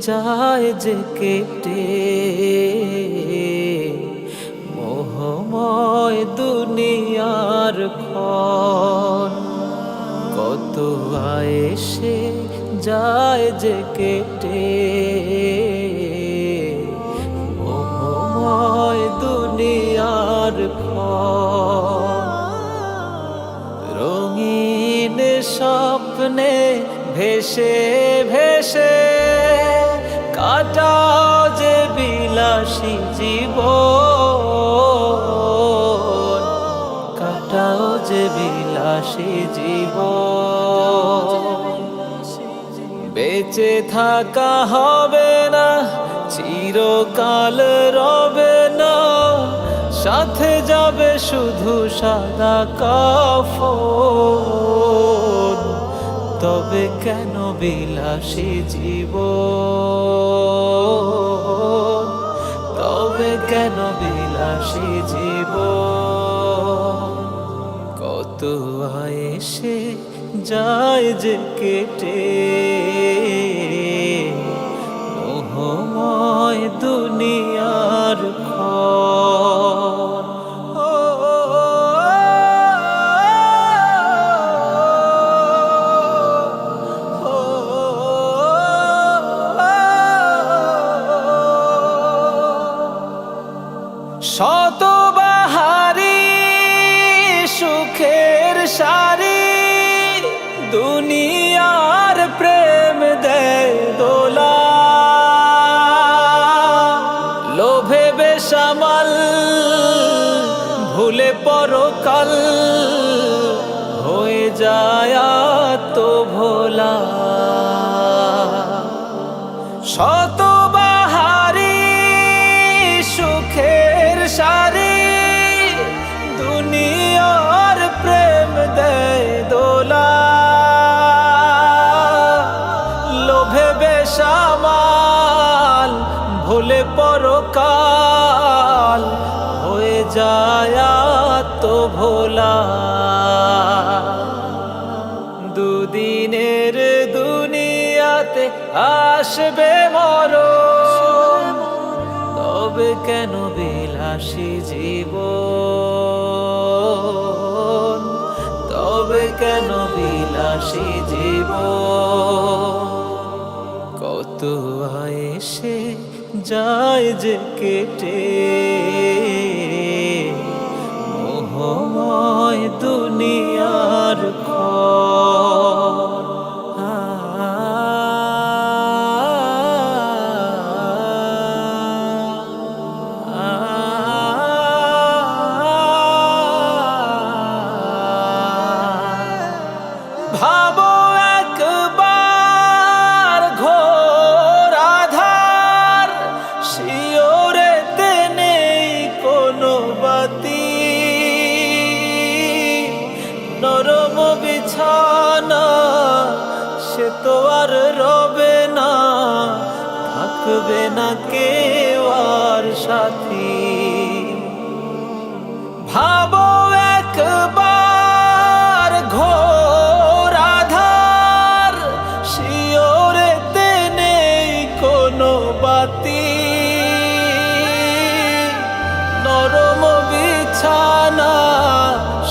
যায় যে কেটে। মোহময় দুনিয়ার ক্ষণ। কত আয়েসে যায় যে কেটে। মোহময় দুনিয়ার ক্ষণ। রঙিন স্বপ্নে ভেসে ভেসে কাটাও যে বিলাসী জীবন। কাটাও যে বিলাসী জীবন। বেঁচে থাকা হবে না, চিরকাল রবে না। সাথে যাবে শুধু সাদা কাফন। তবে কেন বিলাসী জীব তবে কেন বিলাসী জীব কত আয়েসে যায় যে কেটে শত বাহারি সুখের সারি দুনিয়ার প্রেম দেয় দোলা। লোভে বেসামাল, ভুলে পরকাল, হয়ে যায় তো ভোলা শত লোভে সামাল, ভুলে পরকাল, হয়ে যায় তো ভোলা দুদিনের দুনিয়াতে আসবে মর তবে কেন বিলাসী জীব তবে কেন বিলাসী জীব কত আয়েসে যায় যে কেটে। বিছানা, সে তো আর রবে না, থাকবে না কেউ আর সাথী। ভাবো একবার ঘোর আধার শিওরেতে নেই কোনো বাতি। নরম বিছানা,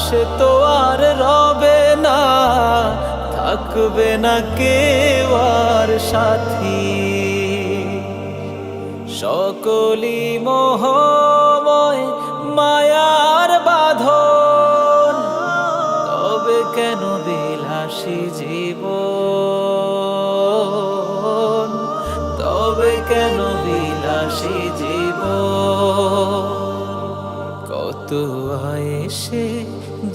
সে তো আর না থাকবে না কেউ আর সাথী। সকলি মোহময় মায়ার বাঁধন। তবে কেন বিলাসী জীব তবে কেন বিলাসী জীব কত আয়েসে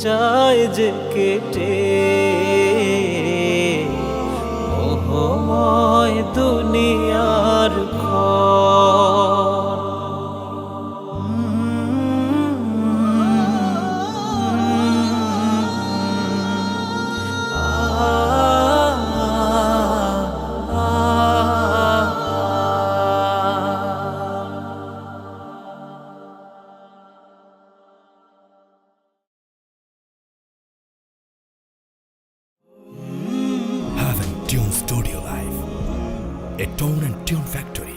যায় যে কেটে। দুনিয়ার a tone and tune factory